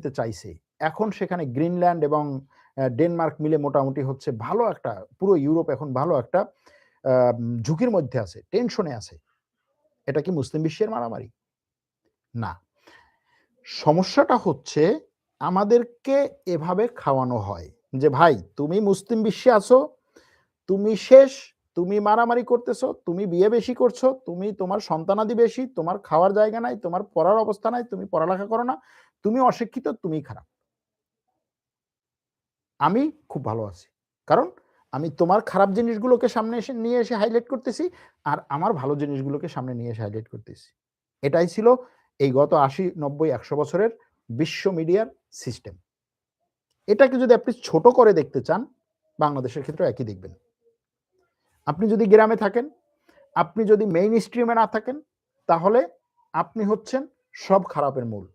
দিতে চাইছে। এখন সেখানে গ্রিনল্যান্ড এবং ডেনমার্ক মিলে মোটামুটি হচ্ছে ভালো একটা, পুরো ইউরোপ এখন ভালো একটা ঝুঁকির মধ্যে আছে, টেনশনে আছে। এটা কি মুসলিম বিশ্বের মারামারি? না। সমস্যাটা হচ্ছে আমাদেরকে এভাবে খাওয়ানো হয় যে, ভাই, তুমি মুসলিম বিশ্বে আছো, তুমি শেষ, তুমি মারামারি করতেছো, তুমি বিয়ে বেশি করছ, তুমি তোমার সন্তানাদি বেশি, তোমার খাওয়ার জায়গা নাই, তোমার পড়ার অবস্থা নাই, তুমি পড়ালেখা করো না তুমি অশিক্ষিত তুমি খারাপ। আমি খুব ভালো আছি। কারণ আমি তোমার খারাপ জিনিসগুলোকে সামনে এসে, নিয়ে এসে হাইলাইট করতেছি আর আমার ভালো জিনিসগুলোকে সামনে নিয়ে এসে হাইলাইট করতেছি। এটাই ছিল এই গত আশি, নব্বই, একশো বছরের বিশ্ব মিডিয়ার সিস্টেম এটাকে যদি আপনি ছোট করে দেখতে চান, বাংলাদেশের ক্ষেত্রে একই দেখবেন। আপনি যদি গ্রামে থাকেন, আপনি যদি মেইন স্ট্রিমে না থাকেন, তাহলে আপনি হচ্ছেন সব খারাপের মূল।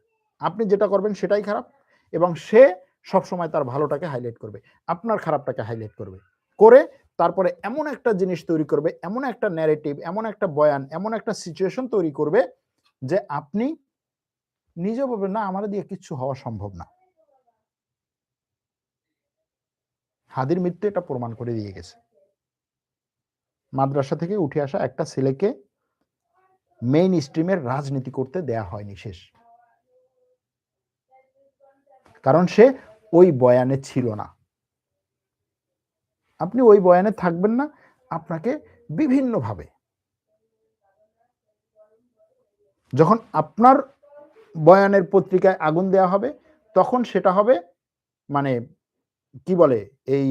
আপনি যেটা করবেন সেটাই খারাপ এবং সে সবসময় তার ভালোটাকে হাইলাইট করবে, আপনার খারাপটাকে হাইলাইট করবে। করে তারপরে এমন একটা জিনিস তৈরি করবে, এমন একটা ন্যারেটিভ এমন একটা বয়ান, এমন একটা সিচুয়েশন তৈরি করবে যে আপনি নিজে বলবেন, না, আমার দিয়ে কিচ্ছু হওয়া সম্ভব না। হাদির মৃত্যু এটা প্রমাণ করে দিয়ে গেছে। মাদ্রাসা থেকে উঠে আসা একটা ছেলেকে মেইন স্ট্রিমের রাজনীতি করতে দেয়া হয়নি শেষ। কারণ সে ওই বয়ানে ছিল না। আপনি ওই বয়ানে থাকবেন না, আপনাকে বিভিন্নভাবে। যখন আপনার বয়ানের পত্রিকায় আগুন দেয়া হবে, তখন সেটা হবে মানে কি বলে, এই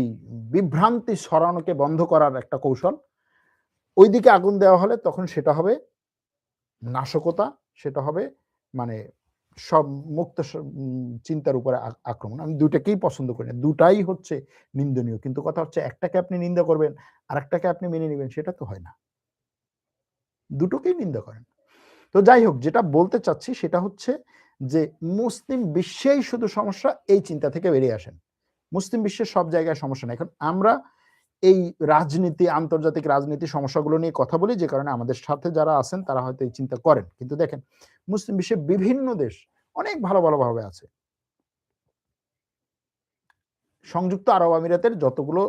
বিভ্রান্তি সরানোকে বন্ধ করার একটা কৌশল। ওই দিকে আগুন দেওয়া হলে তখন সেটা হবে নাশকতা, সেটা হবে মানে সব মুক্ত চিন্তার উপরে আক্রমণ। আমি দুটাকেই পছন্দ করি না। দুটাই হচ্ছে নিন্দনীয়। কিন্তু কথা হচ্ছে একটাকে আপনি নিন্দা করবেন আর একটাকে আপনি মেনে নেবেন, সেটা তো হয় না। দুটোকেই নিন্দা করেন। তো যাই হোক, যেটা বলতে চাচ্ছি সেটা হচ্ছে যে, মুসলিম বিশ্বেই শুধু সমস্যা এই চিন্তা থেকে বেরিয়ে আসেন। মুসলিম বিশ্বের সব জায়গায় সমস্যা নেই। এখন আমরা এই রাজনীতি, আন্তর্জাতিক রাজনীতি সমস্যাগুলো নিয়ে কথা বলি, যে কারণে আমাদের সাথে যারা আছেন, তারা হয়তো এই চিন্তা করেন। কিন্তু দেখেন, মুসলিম বিশ্বের বিভিন্ন দেশ অনেক ভালো ভালোভাবে আছে। সংযুক্ত আরব আমিরাতের যতগুলো